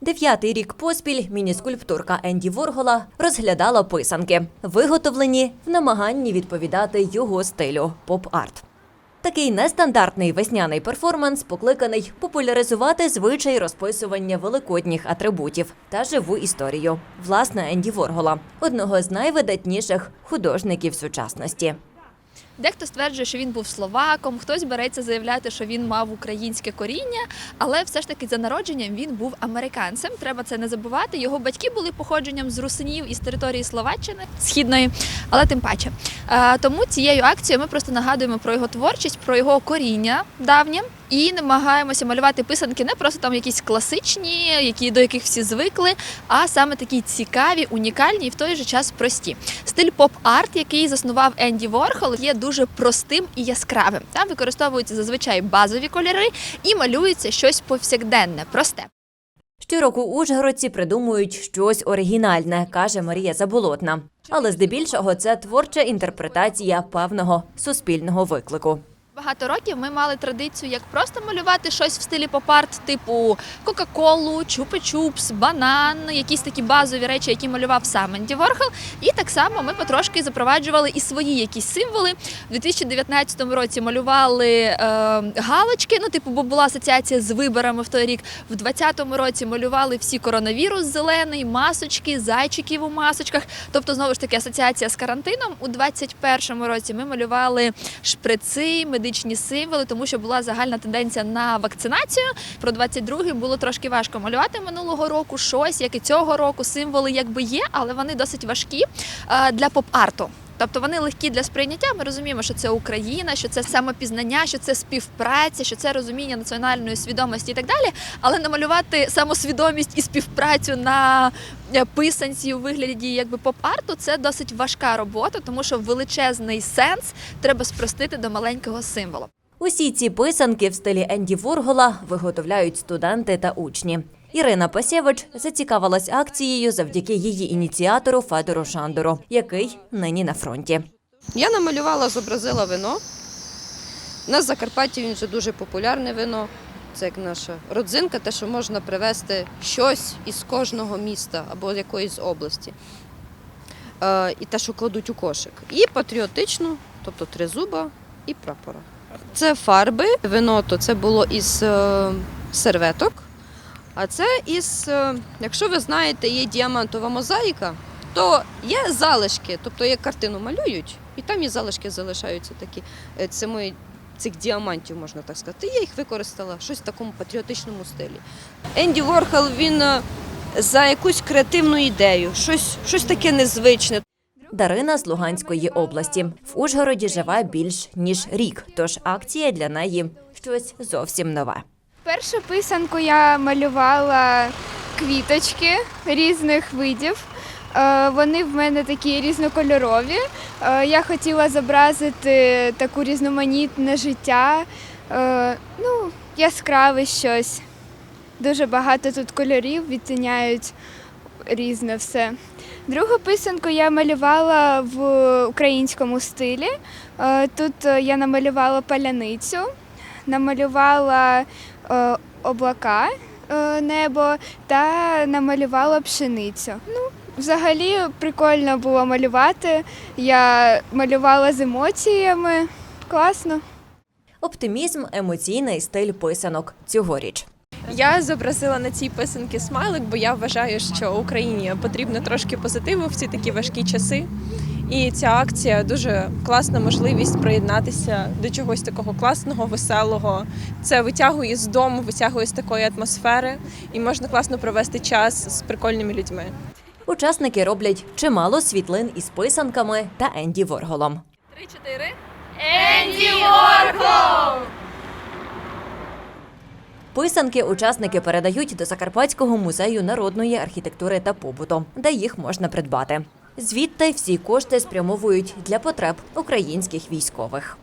Дев'ятий рік поспіль мініскульптурка Енді Воргола розглядала писанки, виготовлені в намаганні відповідати його стилю поп-арт. Такий нестандартний весняний перформанс покликаний популяризувати звичай розписування великодніх атрибутів та живу історію. Власне, Енді Воргола одного з найвидатніших художників сучасності. Дехто стверджує, що він був словаком, хтось береться заявляти, що він мав українське коріння, але все ж таки за народженням він був американцем. Треба це не забувати. Його батьки були походженням з русинів із території Словаччини східної, але тим паче. Тому цією акцією ми просто нагадуємо про його творчість, про його коріння давнє. І намагаємося малювати писанки не просто там якісь класичні, які до яких всі звикли, а саме такі цікаві, унікальні і в той же час прості. Стиль поп-арт, який заснував Енді Ворхол, є дуже простим і яскравим. Там використовуються зазвичай базові кольори і малюється щось повсякденне, просте. Щороку ужгородці придумують щось оригінальне, каже Марія Заболотна. Але здебільшого це творча інтерпретація певного суспільного виклику. Багато років ми мали традицію як просто малювати щось в стилі поп-арт, типу Кока-Колу, Чупи-Чупс, банан, якісь такі базові речі, які малював сам Енді Ворхол. І так само ми потрошки запроваджували і свої якісь символи. У 2019 році малювали е, галочки, ну типу, бо була асоціація з виборами в той рік. В 2020 році малювали всі коронавірус зелений, масочки, зайчиків у масочках. Тобто, знову ж таки, асоціація з карантином. У 2021 році ми малювали шприци, медичні символи, тому що була загальна тенденція на вакцинацію. Про 22-й було трошки важко малювати минулого року щось, як і цього року. Символи якби є, але вони досить важкі е, для поп-арту. Тобто вони легкі для сприйняття. Ми розуміємо, що це Україна, що це самопізнання, що це співпраця, що це розуміння національної свідомості і так далі. Але намалювати самосвідомість і співпрацю на е, писанці у вигляді якби поп-арту це досить важка робота, тому що величезний сенс треба спростити до маленького символу. Усі ці писанки в стилі Енді Воргола виготовляють студенти та учні. Ірина Пасєвич зацікавилась акцією завдяки її ініціатору Федору Шандору, який нині на фронті. Я намалювала, зобразила вино. У нас Закарпатті він вже дуже популярне вино. Це як наша родзинка, те, що можна привезти щось із кожного міста або якоїсь області. Е, і те, що кладуть у кошик. І патріотичну, тобто тризуба і прапора. Це фарби. Вино то це було із е, серветок. А це із, е, якщо ви знаєте, є діамантова мозаїка, то є залишки, тобто як картину малюють, і там і залишки залишаються такі. Е, Це мої цих діамантів, можна так сказати. Я їх використала щось в такому патріотичному стилі. Енді Ворхол він за якусь креативну ідею, щось, щось таке незвичне. Дарина з Луганської області в Ужгороді живе більш ніж рік, тож акція для неї щось зовсім нове. Першу писанку я малювала квіточки різних видів. Е, Вони в мене такі різнокольорові. Е, Я хотіла зобразити таку різноманітне життя, е, ну, яскраве щось. Дуже багато тут кольорів відтіняють різне все. Другу писанку я малювала в українському стилі. Е, Тут е, я намалювала паляницю, намалювала е, облака, небо та намалювала пшеницю. Ну, взагалі прикольно було малювати. Я малювала з емоціями. Класно. Оптимізм, емоційний стиль писанок цьогоріч. Я зобразила на цій писанці смайлик, бо я вважаю, що Україні потрібно трошки позитиву в ці такі важкі часи. І ця акція дуже класна можливість приєднатися до чогось такого класного, веселого. Це витягує з дому, витягує з такої атмосфери, і можна класно провести час з прикольними людьми. Учасники роблять чимало світлин із писанками та Енді Ворголом. Три-чотири. Писанки учасники передають до Закарпатського музею народної архітектури та побуту, де їх можна придбати. Звідти всі кошти спрямовують для потреб українських військових.